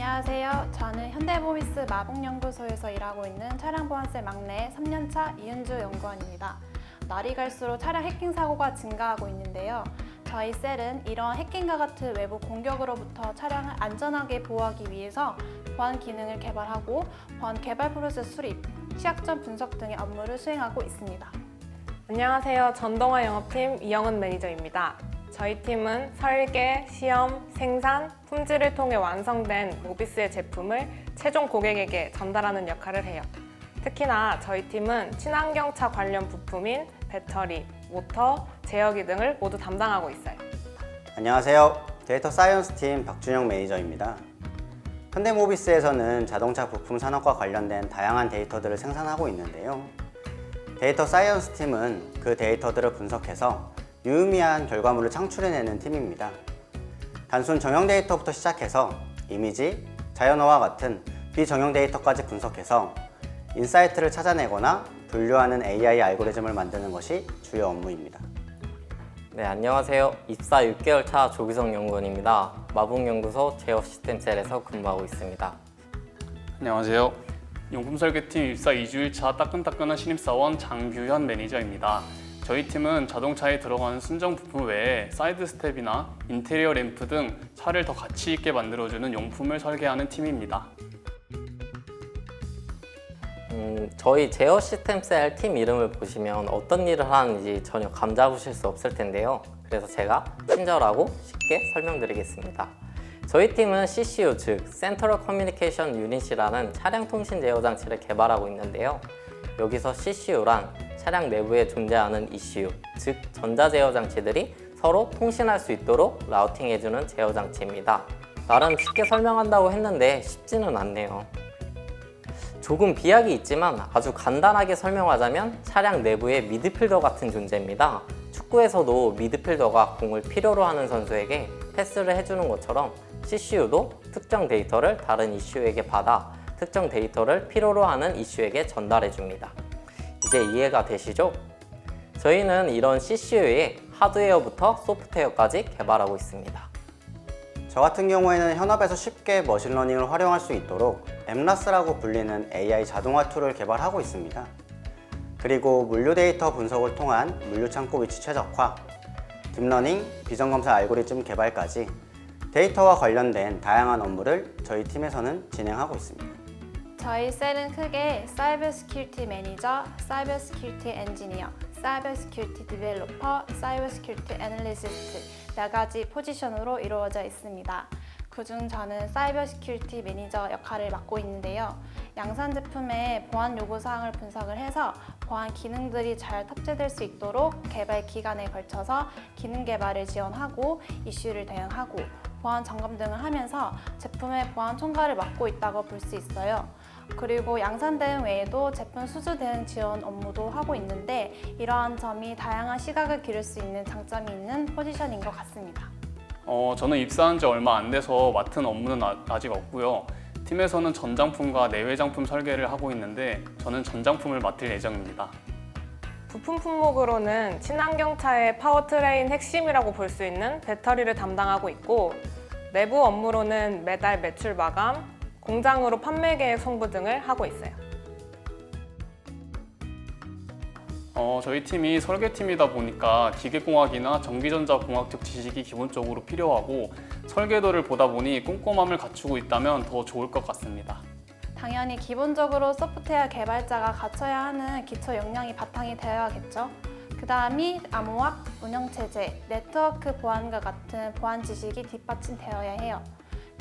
안녕하세요. 저는 현대보이스 마북연구소에서 일하고 있는 차량보안셀 막내 3년차 이은주 연구원입니다. 날이 갈수록 차량 해킹 사고가 증가하고 있는데요. 저희 셀은 이런 해킹과 같은 외부 공격으로부터 차량을 안전하게 보호하기 위해서 보안 기능을 개발하고 보안 개발 프로세스 수립, 취약점 분석 등의 업무를 수행하고 있습니다. 안녕하세요. 전동화 영업팀 이영은 매니저입니다. 저희 팀은 설계, 시험, 생산, 품질을 통해 완성된 모비스의 제품을 최종 고객에게 전달하는 역할을 해요. 특히나 저희 팀은 친환경차 관련 부품인 배터리, 모터, 제어기 등을 모두 담당하고 있어요. 안녕하세요. 데이터 사이언스 팀 박준영 매니저입니다. 현대모비스에서는 자동차 부품 산업과 관련된 다양한 데이터들을 생산하고 있는데요. 데이터 사이언스 팀은 그 데이터들을 분석해서 유의미한 결과물을 창출해내는 팀입니다. 단순 정형 데이터부터 시작해서 이미지, 자연어와 같은 비정형 데이터까지 분석해서 인사이트를 찾아내거나 분류하는 AI 알고리즘을 만드는 것이 주요 업무입니다. 네, 안녕하세요. 입사 6개월 차 조기성 연구원입니다. 마북연구소 제어 시스템셀에서 근무하고 있습니다. 안녕하세요. 용품 설계팀 입사 2주일 차 따끈따끈한 신입사원 장규현 매니저입니다. 저희 팀은 자동차에 들어가는 순정 부품 외에 사이드 스텝이나 인테리어 램프 등 차를 더 가치 있게 만들어주는 용품을 설계하는 팀입니다. 음, 저희 제어 시스템 셀 팀 이름을 보시면 어떤 일을 하는지 전혀 감 잡으실 수 없을 텐데요. 그래서 제가 친절하고 쉽게 설명드리겠습니다. 저희 팀은 CCU 즉 Central Communication Unit이라는 차량 통신 제어 장치를 개발하고 있는데요. 여기서 CCU란 차량 내부에 존재하는 ECU 즉 전자 제어 장치들이 서로 통신할 수 있도록 라우팅해주는 제어 장치입니다. 나름 쉽게 설명한다고 했는데 쉽지는 않네요. 조금 비약이 있지만 아주 간단하게 설명하자면 차량 내부의 미드필더 같은 존재입니다. 축구에서도 미드필더가 공을 필요로 하는 선수에게 패스를 해주는 것처럼 CCU도 특정 데이터를 다른 이슈에게 받아 특정 데이터를 필요로 하는 이슈에게 전달해 줍니다. 이제 이해가 되시죠? 저희는 이런 CCU에 하드웨어부터 소프트웨어까지 개발하고 있습니다. 저 같은 경우에는 현업에서 쉽게 머신러닝을 활용할 수 있도록 엠라스라고 불리는 AI 자동화 툴을 개발하고 있습니다. 그리고 물류 데이터 분석을 통한 물류 창고 위치 최적화, 딥러닝, 비전검사 알고리즘 개발까지 데이터와 관련된 다양한 업무를 저희 팀에서는 진행하고 있습니다. 저희 셀은 크게 사이버 시큐리티 매니저, 사이버 시큐리티 엔지니어, 사이버 시큐리티 디벨로퍼, 사이버 시큐리티 애널리스트 네 가지 포지션으로 이루어져 있습니다. 그중 저는 사이버 시큐리티 매니저 역할을 맡고 있는데요. 양산 제품의 보안 요구 사항을 분석을 해서 보안 기능들이 잘 탑재될 수 있도록 개발 기간에 걸쳐서 기능 개발을 지원하고 이슈를 대응하고 보안 점검 등을 하면서 제품의 보안 총괄을 맡고 있다고 볼 수 있어요. 그리고 양산 대응 외에도 제품 수주 대응 지원 업무도 하고 있는데 이러한 점이 다양한 시각을 기를 수 있는 장점이 있는 포지션인 것 같습니다. 어, 저는 입사한 지 얼마 안 돼서 맡은 업무는 아, 아직 없고요. 팀에서는 전장품과 내외장품 설계를 하고 있는데 저는 전장품을 맡을 예정입니다. 부품 품목으로는 친환경차의 파워트레인 핵심이라고 볼 수 있는 배터리를 담당하고 있고 내부 업무로는 매달 매출 마감, 공장으로 판매 계획 송부 등을 하고 있어요. 어, 저희 팀이 설계팀이다 보니까 기계공학이나 전기전자공학적 지식이 기본적으로 필요하고 설계도를 보다 보니 꼼꼼함을 갖추고 있다면 더 좋을 것 같습니다. 당연히 기본적으로 소프트웨어 개발자가 갖춰야 하는 기초 역량이 바탕이 되어야겠죠. 그 다음이 암호학, 운영체제, 네트워크 보안과 같은 보안 지식이 뒷받침되어야 해요.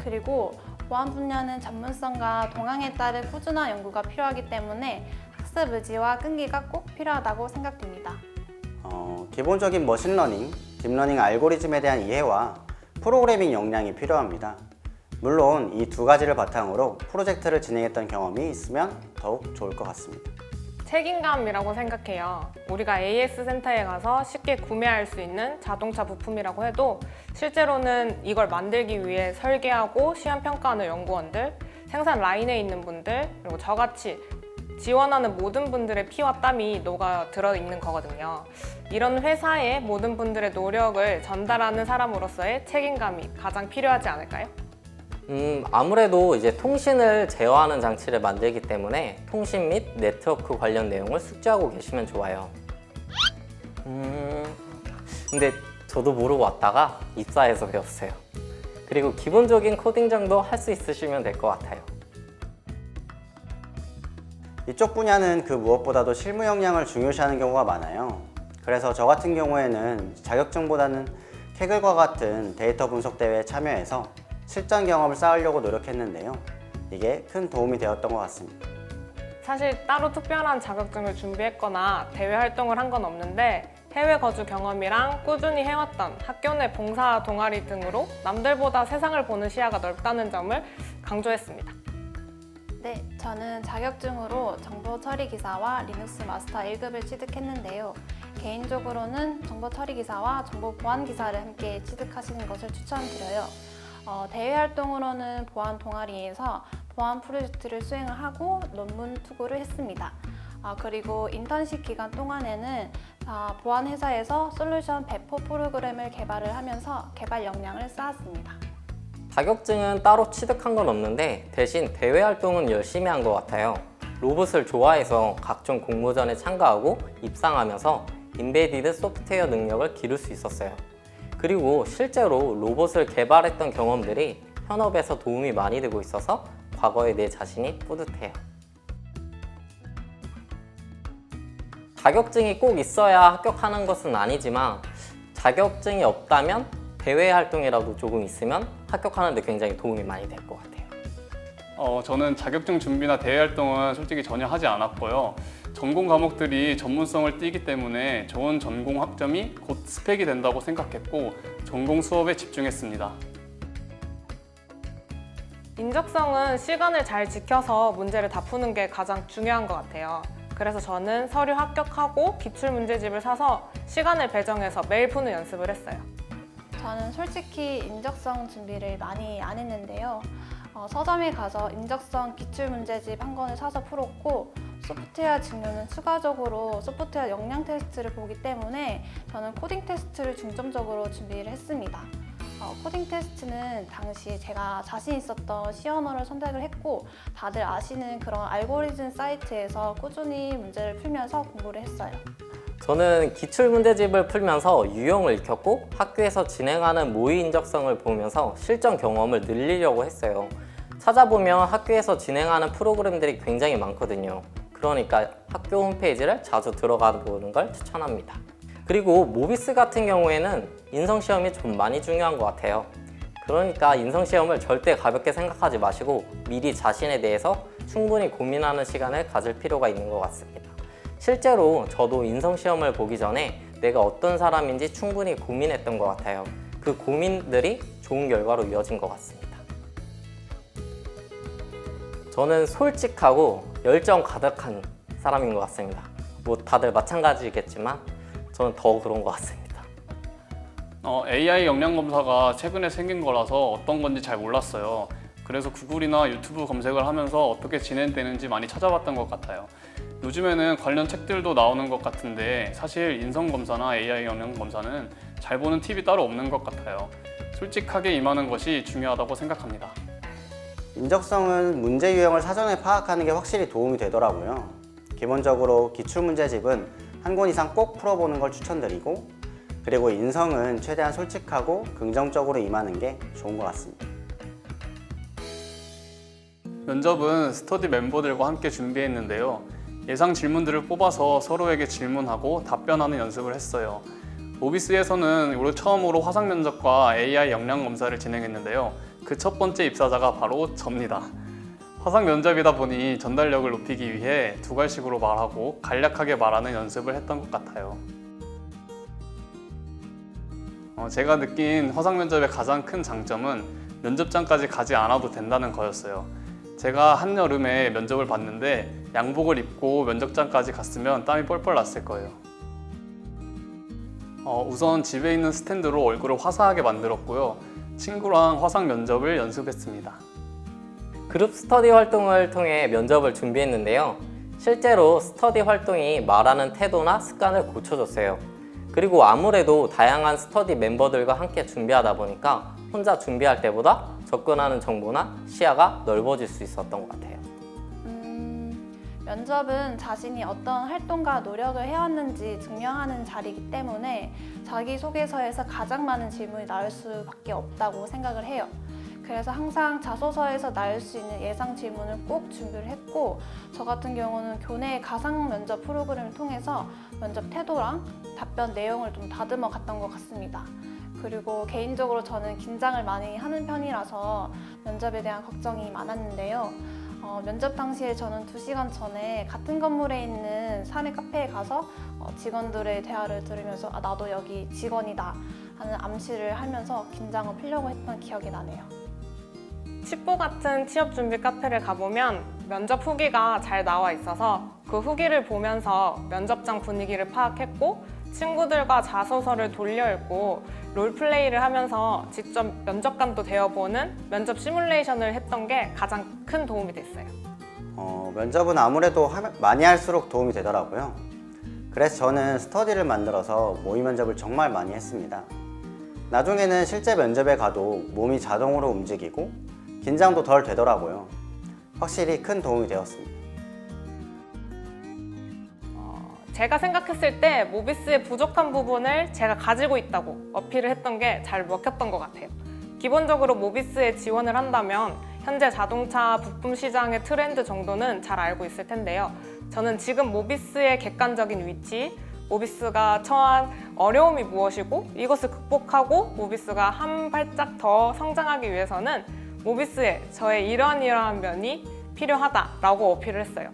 그리고 보안 분야는 전문성과 동향에 따른 꾸준한 연구가 필요하기 때문에 학습 의지와 끈기가 꼭 필요하다고 생각됩니다. 어, 기본적인 머신러닝, 딥러닝 알고리즘에 대한 이해와 프로그래밍 역량이 필요합니다. 물론 이 두 가지를 바탕으로 프로젝트를 진행했던 경험이 있으면 더욱 좋을 것 같습니다. 책임감이라고 생각해요. 우리가 AS 센터에 가서 쉽게 구매할 수 있는 자동차 부품이라고 해도 실제로는 이걸 만들기 위해 설계하고 시험 평가하는 연구원들, 생산 라인에 있는 분들, 그리고 저같이 지원하는 모든 분들의 피와 땀이 녹아 들어 있는 거거든요. 이런 회사의 모든 분들의 노력을 전달하는 사람으로서의 책임감이 가장 필요하지 않을까요? 음, 아무래도 이제 통신을 제어하는 장치를 만들기 때문에 통신 및 네트워크 관련 내용을 숙지하고 계시면 좋아요. 음, 근데 저도 모르고 왔다가 입사해서 배웠어요. 그리고 기본적인 코딩 정도 할 수 있으시면 될 것 같아요. 이쪽 분야는 그 무엇보다도 실무 역량을 중요시하는 경우가 많아요. 그래서 저 같은 경우에는 자격증보다는 캐글과 같은 데이터 분석 대회에 참여해서 실전 경험을 쌓으려고 노력했는데요. 이게 큰 도움이 되었던 것 같습니다. 사실 따로 특별한 자격증을 준비했거나 대외 활동을 한 건 없는데 해외 거주 경험이랑 꾸준히 해왔던 학교 내 봉사 동아리 등으로 남들보다 세상을 보는 시야가 넓다는 점을 강조했습니다. 네, 저는 자격증으로 정보 처리 기사와 리눅스 마스터 1급을 취득했는데요. 개인적으로는 정보 처리 기사와 정보 보안 기사를 함께 취득하시는 것을 추천드려요. 어, 대외 활동으로는 보안 동아리에서 보안 프로젝트를 수행을 하고 논문 투구를 했습니다. 아, 그리고 인턴십 기간 동안에는 아, 보안 회사에서 솔루션 배포 프로그램을 개발을 하면서 개발 역량을 쌓았습니다. 자격증은 따로 취득한 건 없는데 대신 대외 활동은 열심히 한 것 같아요. 로봇을 좋아해서 각종 공모전에 참가하고 입상하면서 인베디드 소프트웨어 능력을 기를 수 있었어요. 그리고 실제로 로봇을 개발했던 경험들이 현업에서 도움이 많이 되고 있어서 과거의 내 자신이 뿌듯해요. 자격증이 꼭 있어야 합격하는 것은 아니지만 자격증이 없다면 대외 활동이라도 조금 있으면 합격하는데 굉장히 도움이 많이 될 것 같아요. 어, 저는 자격증 준비나 대외 활동은 솔직히 전혀 하지 않았고요. 전공 과목들이 전문성을 띠기 때문에 좋은 전공 학점이 곧 스펙이 된다고 생각했고 전공 수업에 집중했습니다. 인적성은 시간을 잘 지켜서 문제를 다 푸는 게 가장 중요한 것 같아요. 그래서 저는 서류 합격하고 기출 문제집을 사서 시간을 배정해서 매일 푸는 연습을 했어요. 저는 솔직히 인적성 준비를 많이 안 했는데요. 어, 서점에 가서 인적성 기출 문제집 한 권을 사서 풀었고 소프트웨어 직무는 추가적으로 소프트웨어 역량 테스트를 보기 때문에 저는 코딩 테스트를 중점적으로 준비를 했습니다. 어, 코딩 테스트는 당시 제가 자신 있었던 언어를 선택을 했고 다들 아시는 그런 알고리즘 사이트에서 꾸준히 문제를 풀면서 공부를 했어요. 저는 기출 문제집을 풀면서 유형을 익혔고 학교에서 진행하는 모의 인적성을 보면서 실전 경험을 늘리려고 했어요. 찾아보면 학교에서 진행하는 프로그램들이 굉장히 많거든요. 그러니까 학교 홈페이지를 자주 들어가 보는 걸 추천합니다. 그리고 모비스 같은 경우에는 인성 시험이 좀 많이 중요한 것 같아요. 그러니까 인성 시험을 절대 가볍게 생각하지 마시고 미리 자신에 대해서 충분히 고민하는 시간을 가질 필요가 있는 것 같습니다. 실제로 저도 인성 시험을 보기 전에 내가 어떤 사람인지 충분히 고민했던 것 같아요. 그 고민들이 좋은 결과로 이어진 것 같습니다. 저는 솔직하고 열정 가득한 사람인 것 같습니다. 뭐 다들 마찬가지겠지만 저는 더 그런 것 같습니다. 어, AI 역량 검사가 최근에 생긴 거라서 어떤 건지 잘 몰랐어요. 그래서 구글이나 유튜브 검색을 하면서 어떻게 진행되는지 많이 찾아봤던 것 같아요. 요즘에는 관련 책들도 나오는 것 같은데 사실 인성 검사나 AI 역량 검사는 잘 보는 팁이 따로 없는 것 같아요. 솔직하게 임하는 것이 중요하다고 생각합니다. 인적성은 문제 유형을 사전에 파악하는 게 확실히 도움이 되더라고요. 기본적으로 기출 문제집은 한 권 이상 꼭 풀어보는 걸 추천드리고 그리고 인성은 최대한 솔직하고 긍정적으로 임하는 게 좋은 것 같습니다. 면접은 스터디 멤버들과 함께 준비했는데요. 예상 질문들을 뽑아서 서로에게 질문하고 답변하는 연습을 했어요. 오비스에서는 처음으로 화상 면접과 AI 역량 검사를 진행했는데요. 그 첫 번째 입사자가 바로 접니다. 화상 면접이다 보니 전달력을 높이기 위해 두 갈식으로 말하고 간략하게 말하는 연습을 했던 것 같아요. 어, 제가 느낀 화상 면접의 가장 큰 장점은 면접장까지 가지 않아도 된다는 거였어요. 제가 한여름에 면접을 봤는데 양복을 입고 면접장까지 갔으면 땀이 뻘뻘 났을 거예요. 어, 우선 집에 있는 스탠드로 얼굴을 화사하게 만들었고요. 친구랑 화상 면접을 연습했습니다. 그룹 스터디 활동을 통해 면접을 준비했는데요. 실제로 스터디 활동이 말하는 태도나 습관을 고쳐줬어요. 그리고 아무래도 다양한 스터디 멤버들과 함께 준비하다 보니까 혼자 준비할 때보다 접근하는 정보나 시야가 넓어질 수 있었던 것 같아요. 음, 면접은 자신이 어떤 활동과 노력을 해왔는지 증명하는 자리이기 때문에 자기소개서에서 가장 많은 질문이 나올 수밖에 없다고 생각을 해요. 그래서 항상 자소서에서 나올 수 있는 예상 질문을 꼭 준비를 했고 저 같은 경우는 교내 가상 면접 프로그램을 통해서 면접 태도랑 답변 내용을 좀 다듬어 갔던 것 같습니다. 그리고 개인적으로 저는 긴장을 많이 하는 편이라서 면접에 대한 걱정이 많았는데요. 어, 면접 당시에 저는 2시간 전에 같은 건물에 있는 사내 카페에 가서 어, 직원들의 대화를 들으면서 아, 나도 여기 직원이다 하는 암시를 하면서 긴장을 풀려고 했던 기억이 나네요. 칩보 같은 취업 준비 카페를 가보면 면접 후기가 잘 나와 있어서 그 후기를 보면서 면접장 분위기를 파악했고 친구들과 자소서를 돌려 읽고 롤플레이를 하면서 직접 면접관도 되어보는 면접 시뮬레이션을 했던 게 가장 큰 도움이 됐어요. 어, 면접은 아무래도 하면- 많이 할수록 도움이 되더라고요. 그래서 저는 스터디를 만들어서 모의 면접을 정말 많이 했습니다. 나중에는 실제 면접에 가도 몸이 자동으로 움직이고 긴장도 덜 되더라고요. 확실히 큰 도움이 되었습니다. 제가 생각했을 때 모비스의 부족한 부분을 제가 가지고 있다고 어필을 했던 게 잘 먹혔던 것 같아요. 기본적으로 모비스에 지원을 한다면 현재 자동차 부품 시장의 트렌드 정도는 잘 알고 있을 텐데요. 저는 지금 모비스의 객관적인 위치, 모비스가 처한 어려움이 무엇이고 이것을 극복하고 모비스가 한 발짝 더 성장하기 위해서는 모비스에 저의 이러한 이러한 면이 필요하다라고 어필을 했어요.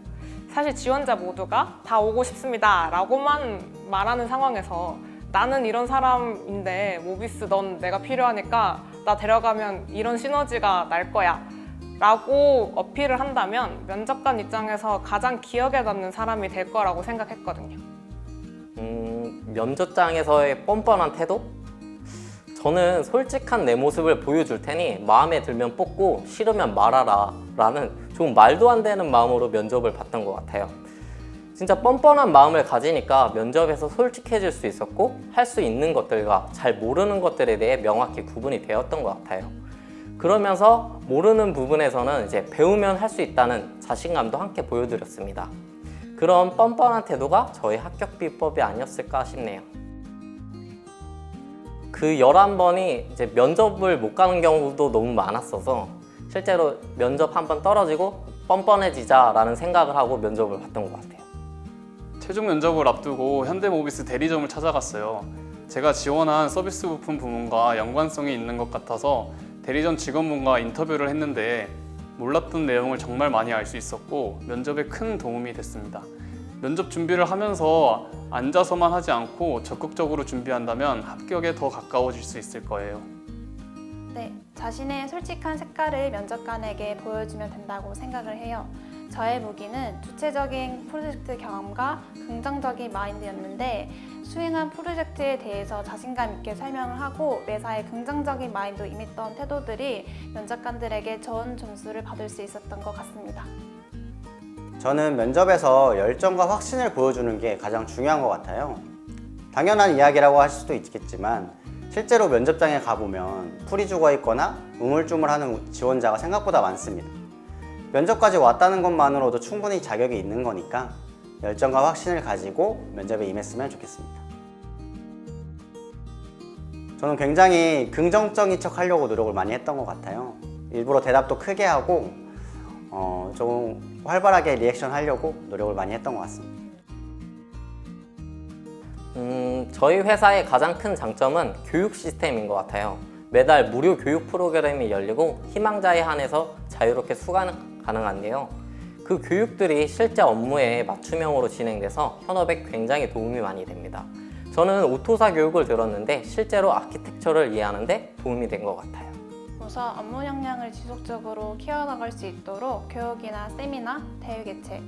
사실 지원자 모두가 다 오고 싶습니다 라고만 말하는 상황에서 나는 이런 사람인데 모비스 넌 내가 필요하니까 나 데려가면 이런 시너지가 날 거야 라고 어필을 한다면 면접관 입장에서 가장 기억에 남는 사람이 될 거라고 생각했거든요. 음, 면접장에서의 뻔뻔한 태도? 저는 솔직한 내 모습을 보여줄 테니 마음에 들면 뽑고 싫으면 말하라 라는 좀 말도 안 되는 마음으로 면접을 봤던 것 같아요. 진짜 뻔뻔한 마음을 가지니까 면접에서 솔직해질 수 있었고 할 수 있는 것들과 잘 모르는 것들에 대해 명확히 구분이 되었던 것 같아요. 그러면서 모르는 부분에서는 이제 배우면 할 수 있다는 자신감도 함께 보여드렸습니다. 그런 뻔뻔한 태도가 저의 합격 비법이 아니었을까 싶네요. 그 11번이 이제 면접을 못 가는 경우도 너무 많았어서 실제로 면접 한 번 떨어지고 뻔뻔해지자라는 생각을 하고 면접을 봤던 것 같아요. 최종 면접을 앞두고 현대모비스 대리점을 찾아갔어요. 제가 지원한 서비스 부품 부문과 연관성이 있는 것 같아서 대리점 직원분과 인터뷰를 했는데 몰랐던 내용을 정말 많이 알 수 있었고 면접에 큰 도움이 됐습니다. 면접 준비를 하면서 앉아서만 하지 않고 적극적으로 준비한다면 합격에 더 가까워질 수 있을 거예요. 네, 자신의 솔직한 색깔을 면접관에게 보여주면 된다고 생각을 해요. 저의 무기는 주체적인 프로젝트 경험과 긍정적인 마인드였는데 수행한 프로젝트에 대해서 자신감 있게 설명을 하고 매사에 긍정적인 마인드 임했던 태도들이 면접관들에게 좋은 점수를 받을 수 있었던 것 같습니다. 저는 면접에서 열정과 확신을 보여주는 게 가장 중요한 것 같아요. 당연한 이야기라고 할 수도 있겠지만 실제로 면접장에 가보면 풀이 죽어 있거나 우물쭈물하는 지원자가 생각보다 많습니다. 면접까지 왔다는 것만으로도 충분히 자격이 있는 거니까 열정과 확신을 가지고 면접에 임했으면 좋겠습니다. 저는 굉장히 긍정적인 척 하려고 노력을 많이 했던 것 같아요. 일부러 대답도 크게 하고 어, 좀 활발하게 리액션 하려고 노력을 많이 했던 것 같습니다. 음, 저희 회사의 가장 큰 장점은 교육 시스템인 것 같아요. 매달 무료 교육 프로그램이 열리고 희망자에 한해서 자유롭게 수강 가능한데요. 그 교육들이 실제 업무에 맞춤형으로 진행돼서 현업에 굉장히 도움이 많이 됩니다. 저는 오토사 교육을 들었는데 실제로 아키텍처를 이해하는데 도움이 된 것 같아요. 우선 업무 역량을 지속적으로 키워나갈 수 있도록 교육이나 세미나, 대회 개최,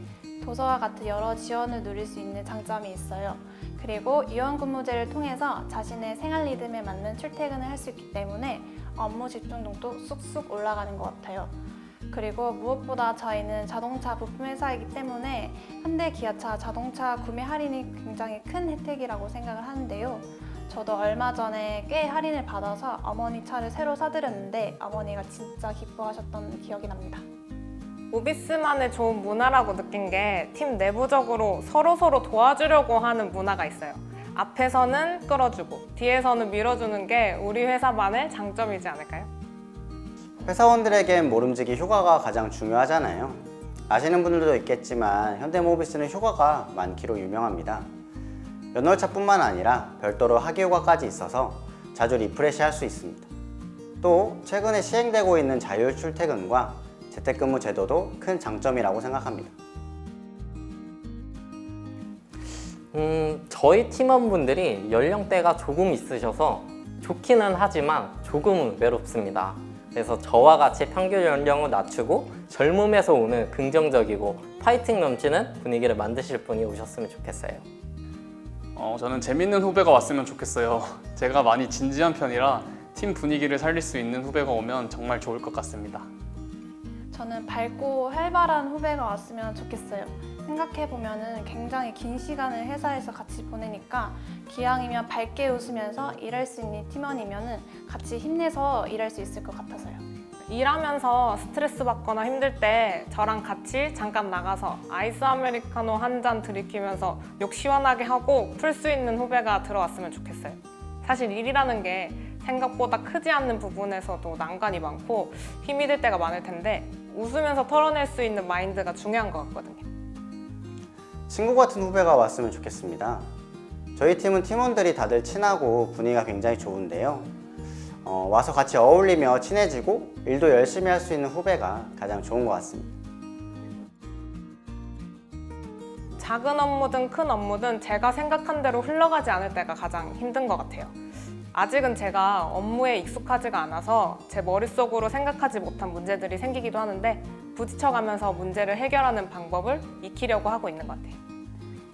도서와 같은 여러 지원을 누릴 수 있는 장점이 있어요. 그리고 유연 근무제를 통해서 자신의 생활 리듬에 맞는 출퇴근을 할 수 있기 때문에 업무 집중도도 쑥쑥 올라가는 것 같아요. 그리고 무엇보다 저희는 자동차 부품 회사이기 때문에 현대 기아차 자동차 구매 할인이 굉장히 큰 혜택이라고 생각을 하는데요. 저도 얼마 전에 꽤 할인을 받아서 어머니 차를 새로 사드렸는데 어머니가 진짜 기뻐하셨던 기억이 납니다. 모비스만의 좋은 문화라고 느낀 게 팀 내부적으로 서로 서로 도와주려고 하는 문화가 있어요. 앞에서는 끌어주고 뒤에서는 밀어주는 게 우리 회사만의 장점이지 않을까요? 회사원들에겐 모름지기 휴가가 가장 중요하잖아요. 아시는 분들도 있겠지만 현대모비스는 휴가가 많기로 유명합니다. 연월차뿐만 아니라 별도로 학예휴가까지 있어서 자주 리프레시 할 수 있습니다. 또 최근에 시행되고 있는 자율 출퇴근과 재택근무 제도도 큰 장점이라고 생각합니다. 음, 저희 팀원분들이 연령대가 조금 있으셔서 좋기는 하지만 조금은 외롭습니다. 그래서 저와 같이 평균 연령을 낮추고 젊음에서 오는 긍정적이고 파이팅 넘치는 분위기를 만드실 분이 오셨으면 좋겠어요. 어, 저는 재밌는 후배가 왔으면 좋겠어요. 제가 많이 진지한 편이라 팀 분위기를 살릴 수 있는 후배가 오면 정말 좋을 것 같습니다. 저는 밝고 활발한 후배가 왔으면 좋겠어요. 생각해보면 굉장히 긴 시간을 회사에서 같이 보내니까 기왕이면 밝게 웃으면서 일할 수 있는 팀원이면 같이 힘내서 일할 수 있을 것 같아서요. 일하면서 스트레스 받거나 힘들 때 저랑 같이 잠깐 나가서 아이스 아메리카노 한 잔 들이키면서 욕 시원하게 하고 풀 수 있는 후배가 들어왔으면 좋겠어요. 사실 일이라는 게 생각보다 크지 않는 부분에서도 난관이 많고 힘이 들 때가 많을 텐데 웃으면서 털어낼 수 있는 마인드가 중요한 것 같거든요. 친구 같은 후배가 왔으면 좋겠습니다. 저희 팀은 팀원들이 다들 친하고 분위기가 굉장히 좋은데요. 어, 와서 같이 어울리며 친해지고 일도 열심히 할 수 있는 후배가 가장 좋은 것 같습니다. 작은 업무든 큰 업무든 제가 생각한 대로 흘러가지 않을 때가 가장 힘든 것 같아요. 아직은 제가 업무에 익숙하지가 않아서 제 머릿속으로 생각하지 못한 문제들이 생기기도 하는데 부딪혀가면서 문제를 해결하는 방법을 익히려고 하고 있는 것 같아요.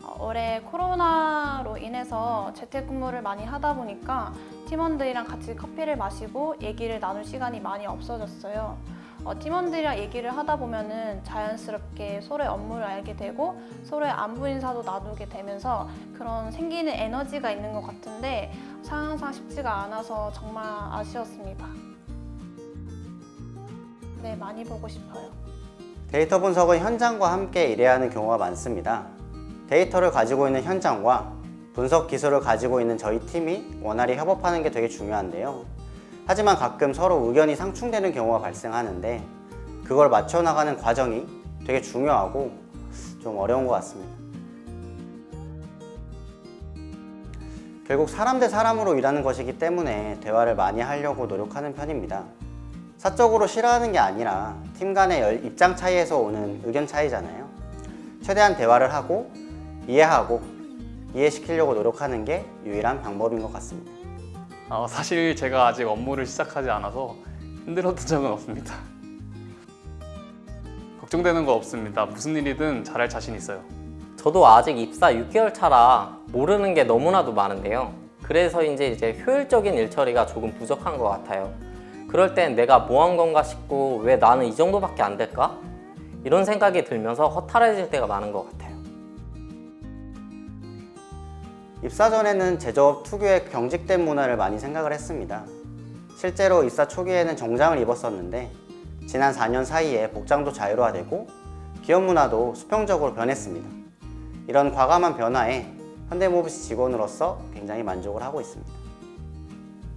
어, 올해 코로나로 인해서 재택근무를 많이 하다 보니까 팀원들이랑 같이 커피를 마시고 얘기를 나눌 시간이 많이 없어졌어요. 어, 팀원들이랑 얘기를 하다 보면은 자연스럽게 서로의 업무를 알게 되고 서로의 안부 인사도 나누게 되면서 그런 생기는 에너지가 있는 것 같은데 상황상 쉽지가 않아서 정말 아쉬웠습니다. 네, 많이 보고 싶어요. 데이터 분석은 현장과 함께 일해야 하는 경우가 많습니다. 데이터를 가지고 있는 현장과 분석 기술을 가지고 있는 저희 팀이 원활히 협업하는 게 되게 중요한데요. 하지만 가끔 서로 의견이 상충되는 경우가 발생하는데 그걸 맞춰 나가는 과정이 되게 중요하고 좀 어려운 것 같습니다. 결국 사람 대 사람으로 일하는 것이기 때문에 대화를 많이 하려고 노력하는 편입니다. 사적으로 싫어하는 게 아니라 팀 간의 열- 입장 차이에서 오는 의견 차이잖아요. 최대한 대화를 하고 이해하고 이해시키려고 노력하는 게 유일한 방법인 것 같습니다. 어, 사실 제가 아직 업무를 시작하지 않아서 힘들었던 적은 없습니다. 걱정되는 거 없습니다. 무슨 일이든 잘할 자신 있어요. 저도 아직 입사 6개월 차라 모르는 게 너무나도 많은데요. 그래서인지 이제 효율적인 일 처리가 조금 부족한 것 같아요. 그럴 땐 내가 뭐 한 건가 싶고 왜 나는 이 정도밖에 안 될까? 이런 생각이 들면서 허탈해질 때가 많은 것 같아요. 입사 전에는 제조업 특유의 경직된 문화를 많이 생각을 했습니다. 실제로 입사 초기에는 정장을 입었었는데 지난 4년 사이에 복장도 자유화되고 기업 문화도 수평적으로 변했습니다. 이런 과감한 변화에 현대모비스 직원으로서 굉장히 만족을 하고 있습니다.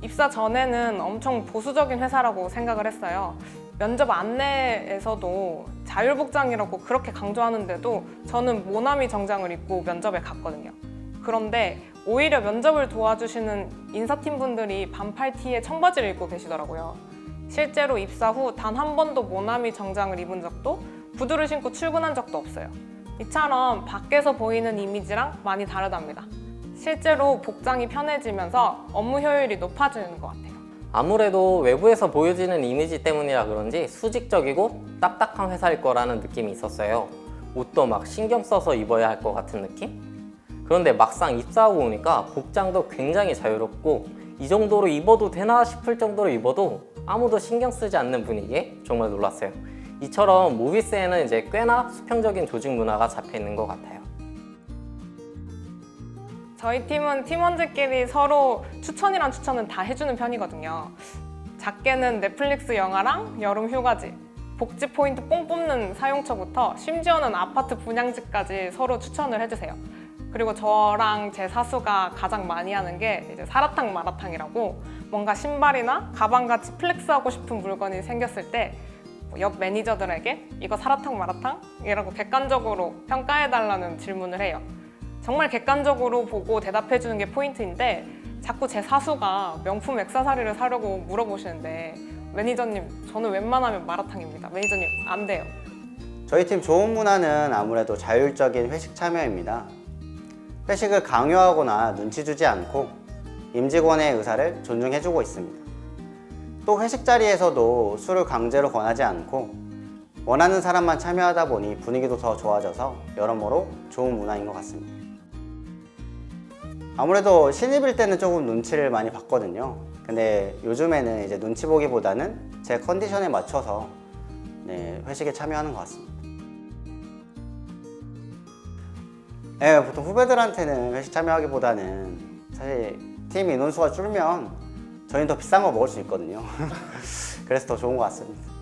입사 전에는 엄청 보수적인 회사라고 생각을 했어요. 면접 안내에서도 자율복장이라고 그렇게 강조하는데도 저는 모나미 정장을 입고 면접에 갔거든요. 그런데 오히려 면접을 도와주시는 인사팀 분들이 반팔 티에 청바지를 입고 계시더라고요. 실제로 입사 후 단 한 번도 모나미 정장을 입은 적도 구두를 신고 출근한 적도 없어요. 이처럼 밖에서 보이는 이미지랑 많이 다르답니다. 실제로 복장이 편해지면서 업무 효율이 높아지는 것 같아요. 아무래도 외부에서 보여지는 이미지 때문이라 그런지 수직적이고 딱딱한 회사일 거라는 느낌이 있었어요. 옷도 막 신경 써서 입어야 할 것 같은 느낌? 그런데 막상 입사하고 오니까 복장도 굉장히 자유롭고 이 정도로 입어도 되나 싶을 정도로 입어도 아무도 신경 쓰지 않는 분위기에 정말 놀랐어요. 이처럼 모비스에는 이제 꽤나 수평적인 조직 문화가 잡혀 있는 것 같아요. 저희 팀은 팀원들끼리 서로 추천이란 추천은 다 해주는 편이거든요. 작게는 넷플릭스 영화랑 여름 휴가지, 복지 포인트 뽕 뽑는 사용처부터 심지어는 아파트 분양지까지 서로 추천을 해주세요. 그리고 저랑 제 사수가 가장 많이 하는 게 이제 사라탕 마라탕이라고 뭔가 신발이나 가방같이 플렉스하고 싶은 물건이 생겼을 때 옆 매니저들에게 이거 사라탕 마라탕? 이라고 객관적으로 평가해달라는 질문을 해요. 정말 객관적으로 보고 대답해 주는 게 포인트인데 자꾸 제 사수가 명품 액세서리를 사려고 물어보시는데 매니저님 저는 웬만하면 마라탕입니다. 매니저님 안 돼요. 저희 팀 좋은 문화는 아무래도 자율적인 회식 참여입니다. 회식을 강요하거나 눈치 주지 않고 임직원의 의사를 존중해주고 있습니다. 또 회식 자리에서도 술을 강제로 권하지 않고 원하는 사람만 참여하다 보니 분위기도 더 좋아져서 여러모로 좋은 문화인 것 같습니다. 아무래도 신입일 때는 조금 눈치를 많이 봤거든요. 근데 요즘에는 이제 눈치 보기보다는 제 컨디션에 맞춰서 네, 회식에 참여하는 것 같습니다. 네, 보통 후배들한테는 회식 참여하기보다는 사실 팀 인원수가 줄면 저희는 더 비싼 거 먹을 수 있거든요. 그래서 더 좋은 것 같습니다.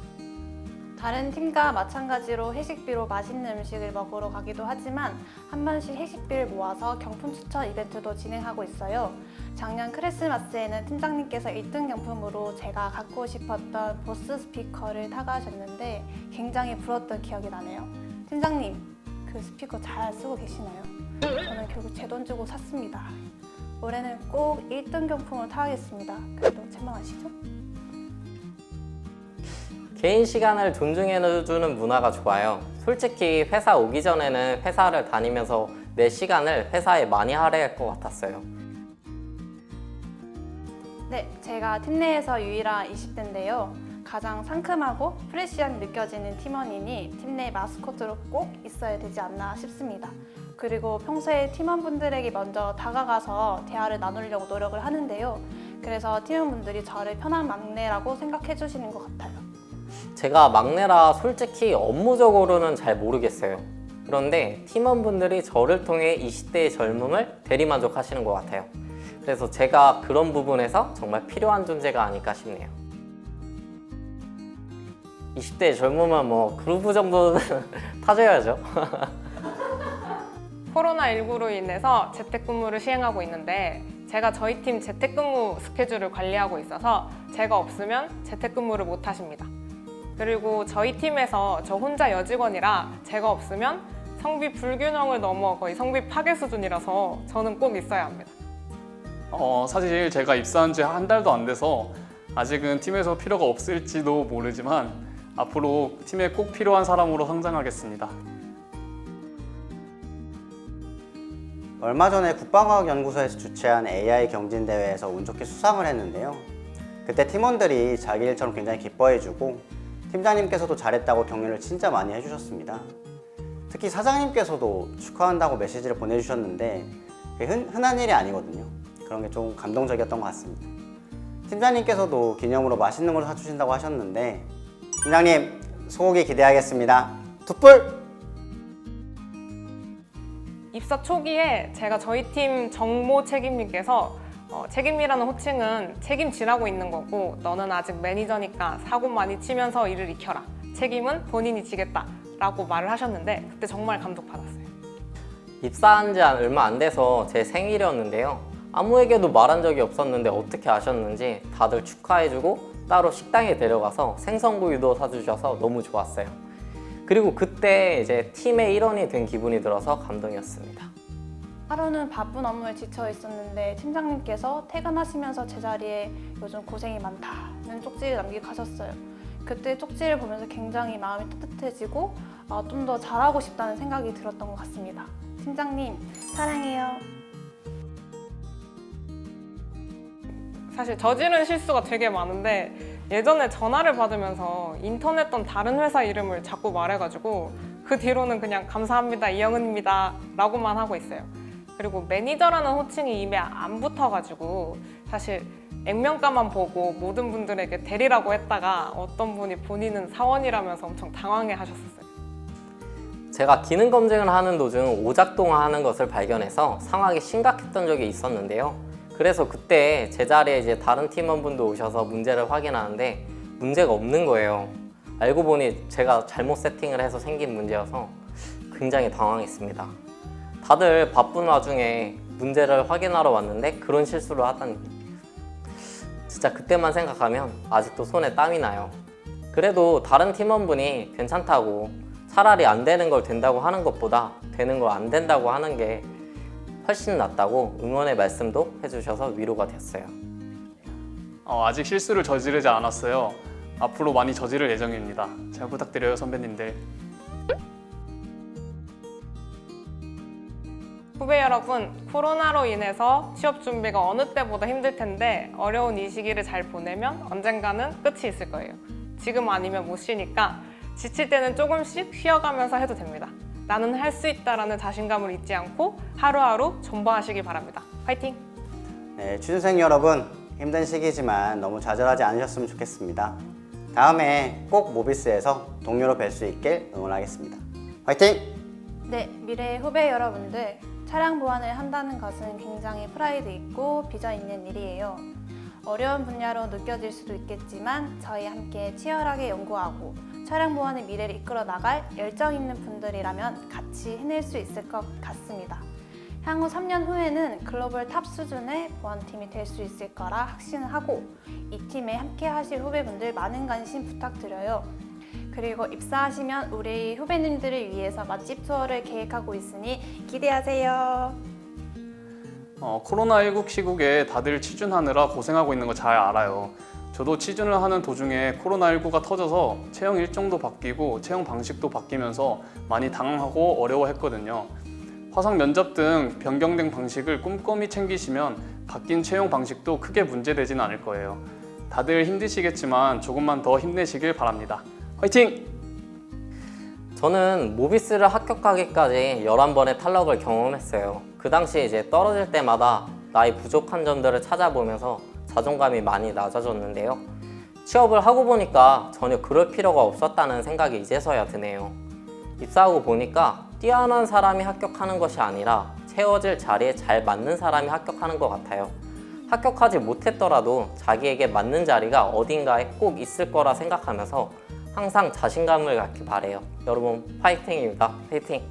다른 팀과 마찬가지로 회식비로 맛있는 음식을 먹으러 가기도 하지만 한 번씩 회식비를 모아서 경품 추천 이벤트도 진행하고 있어요. 작년 크리스마스에는 팀장님께서 1등 경품으로 제가 갖고 싶었던 보스 스피커를 타가셨는데 굉장히 부러웠던 기억이 나네요. 팀장님, 그 스피커 잘 쓰고 계시나요? 저는 결국 제 돈 주고 샀습니다. 올해는 꼭 1등 경품을 타겠습니다. 그래도 채망하시죠? 개인 시간을 존중해주는 문화가 좋아요. 솔직히 회사 오기 전에는 회사를 다니면서 내 시간을 회사에 많이 할애할 것 같았어요. 네, 제가 팀 내에서 유일한 20대인데요. 가장 상큼하고 프레시한 느껴지는 팀원이니 팀 내 마스코트로 꼭 있어야 되지 않나 싶습니다. 그리고 평소에 팀원분들에게 먼저 다가가서 대화를 나누려고 노력을 하는데요. 그래서 팀원분들이 저를 편한 막내라고 생각해 주시는 것 같아요. 제가 막내라 솔직히 업무적으로는 잘 모르겠어요. 그런데 팀원분들이 저를 통해 20대의 젊음을 대리만족하시는 것 같아요. 그래서 제가 그런 부분에서 정말 필요한 존재가 아닐까 싶네요. 20대의 젊음은 뭐 그루브 정도는 타줘야죠. 코로나19로 인해서 재택근무를 시행하고 있는데 제가 저희 팀 재택근무 스케줄을 관리하고 있어서 제가 없으면 재택근무를 못 하십니다. 그리고 저희 팀에서 저 혼자 여직원이라 제가 없으면 성비 불균형을 넘어 거의 성비 파괴 수준이라서 저는 꼭 있어야 합니다. 어, 사실 제가 입사한 지 한 달도 안 돼서 아직은 팀에서 필요가 없을지도 모르지만 앞으로 팀에 꼭 필요한 사람으로 성장하겠습니다. 얼마 전에 국방과학연구소에서 주최한 AI 경진 대회에서 운 좋게 수상을 했는데요. 그때 팀원들이 자기 일처럼 굉장히 기뻐해주고 팀장님께서도 잘했다고 격려를 진짜 많이 해주셨습니다. 특히 사장님께서도 축하한다고 메시지를 보내주셨는데 흔, 흔한 일이 아니거든요. 그런 게 좀 감동적이었던 것 같습니다. 팀장님께서도 기념으로 맛있는 걸 사주신다고 하셨는데 팀장님 소고기 기대하겠습니다. 툭불! 입사 초기에 제가 저희 팀 정모 책임님께서 어, 책임이라는 호칭은 책임지라고 있는 거고 너는 아직 매니저니까 사고 많이 치면서 일을 익혀라. 책임은 본인이 지겠다. 라고 말을 하셨는데 그때 정말 감동받았어요. 입사한 지 얼마 안 돼서 제 생일이었는데요. 아무에게도 말한 적이 없었는데 어떻게 아셨는지 다들 축하해주고 따로 식당에 데려가서 생선구이도 사주셔서 너무 좋았어요. 그리고 그때 이제 팀의 일원이 된 기분이 들어서 감동이었습니다. 하루는 바쁜 업무에 지쳐 있었는데 팀장님께서 퇴근하시면서 제 자리에 요즘 고생이 많다는 쪽지를 남기고 가셨어요. 그때 쪽지를 보면서 굉장히 마음이 따뜻해지고 아, 좀더 잘하고 싶다는 생각이 들었던 것 같습니다. 팀장님 사랑해요. 사실 저지른 실수가 되게 많은데 예전에 전화를 받으면서 인터넷 던 다른 회사 이름을 자꾸 말해가지고 그 뒤로는 그냥 감사합니다 이영은입니다 라고만 하고 있어요 그리고 매니저라는 호칭이 입에 안 붙어가지고 사실 액면가만 보고 모든 분들에게 대리라고 했다가 어떤 분이 본인은 사원이라면서 엄청 당황해 하셨었어요 제가 기능 검증을 하는 도중 오작동하는 것을 발견해서 상황이 심각했던 적이 있었는데요. 그래서 그때 제 자리에 이제 다른 팀원분도 오셔서 문제를 확인하는데 문제가 없는 거예요. 알고 보니 제가 잘못 세팅을 해서 생긴 문제여서 굉장히 당황했습니다. 다들 바쁜 와중에 문제를 확인하러 왔는데 그런 실수를 하다니. 진짜 그때만 생각하면 아직도 손에 땀이 나요. 그래도 다른 팀원분이 괜찮다고 차라리 안 되는 걸 된다고 하는 것보다 되는 걸 안 된다고 하는 게 훨씬 낫다고 응원의 말씀도 해주셔서 위로가 됐어요. 어, 아직 실수를 저지르지 않았어요. 앞으로 많이 저지를 예정입니다. 잘 부탁드려요, 선배님들. 후배 여러분, 코로나로 인해서 취업 준비가 어느 때보다 힘들 텐데 어려운 이 시기를 잘 보내면 언젠가는 끝이 있을 거예요. 지금 아니면 못 쉬니까 지칠 때는 조금씩 쉬어가면서 해도 됩니다. 나는 할 수 있다라는 자신감을 잊지 않고 하루하루 존버하시기 바랍니다. 화이팅! 네, 취준생 여러분 힘든 시기지만 너무 좌절하지 않으셨으면 좋겠습니다. 다음에 꼭 모비스에서 동료로 뵐 수 있길 응원하겠습니다. 화이팅! 네, 미래의 후배 여러분들, 차량 보안을 한다는 것은 굉장히 프라이드 있고 비전 있는 일이에요. 어려운 분야로 느껴질 수도 있겠지만 저희 함께 치열하게 연구하고 차량 보안의 미래를 이끌어 나갈 열정 있는 분들이라면 같이 해낼 수 있을 것 같습니다. 향후 3년 후에는 글로벌 탑 수준의 보안팀이 될 수 있을 거라 확신을 하고 이 팀에 함께 하실 후배분들 많은 관심 부탁드려요. 그리고 입사하시면 우리 후배님들을 위해서 맛집 투어를 계획하고 있으니 기대하세요. 어, 코로나19 시국에 다들 취준하느라 고생하고 있는 거 잘 알아요. 저도 취준을 하는 도중에 코로나19가 터져서 채용 일정도 바뀌고 채용 방식도 바뀌면서 많이 당황하고 어려워했거든요. 화상 면접 등 변경된 방식을 꼼꼼히 챙기시면 바뀐 채용 방식도 크게 문제되지는 않을 거예요. 다들 힘드시겠지만 조금만 더 힘내시길 바랍니다. 화이팅! 저는 모비스를 합격하기까지 11번의 탈락을 경험했어요. 그 당시 이제 떨어질 때마다 나의 부족한 점들을 찾아보면서 자존감이 많이 낮아졌는데요. 취업을 하고 보니까 전혀 그럴 필요가 없었다는 생각이 이제서야 드네요. 입사하고 보니까 뛰어난 사람이 합격하는 것이 아니라 채워질 자리에 잘 맞는 사람이 합격하는 것 같아요. 합격하지 못했더라도 자기에게 맞는 자리가 어딘가에 꼭 있을 거라 생각하면서 항상 자신감을 갖기 바래요. 여러분 파이팅입니다. 파이팅!